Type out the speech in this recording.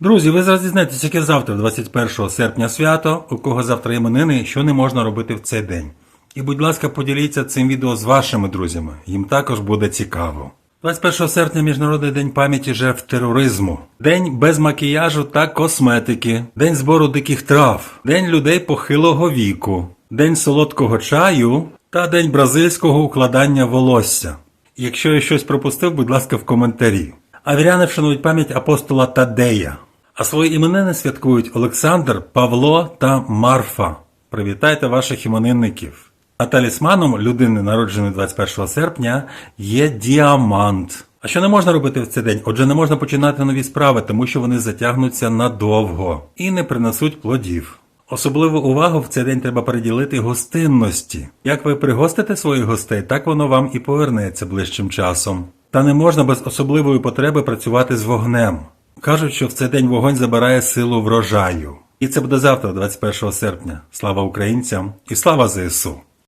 Друзі, ви зараз дізнаєтесь, яке завтра, 21 серпня свято, у кого завтра іменини, що не можна робити в цей день. І, будь ласка, поділіться цим відео з вашими друзями, їм також буде цікаво. 21 серпня Міжнародний день пам'яті жертв тероризму, день без макіяжу та косметики, день збору диких трав, день людей похилого віку, день солодкого чаю та день бразильського укладання волосся. Якщо я щось пропустив, будь ласка, в коментарі. Авіряни вшанують пам'ять апостола Тадея. А свої іменини святкують Олександр, Павло та Марфа. Привітайте ваших іменинників. А талісманом людини, народженої 21 серпня, є діамант. А що не можна робити в цей день? Отже, не можна починати нові справи, тому що вони затягнуться надовго і не принесуть плодів. Особливу увагу в цей день треба приділити гостинності. Як ви пригостите своїх гостей, так воно вам і повернеться ближчим часом. Та не можна без особливої потреби працювати з вогнем. Кажуть, що в цей день вогонь забирає силу врожаю. І це буде завтра, 21 серпня. Слава українцям і слава ЗСУ!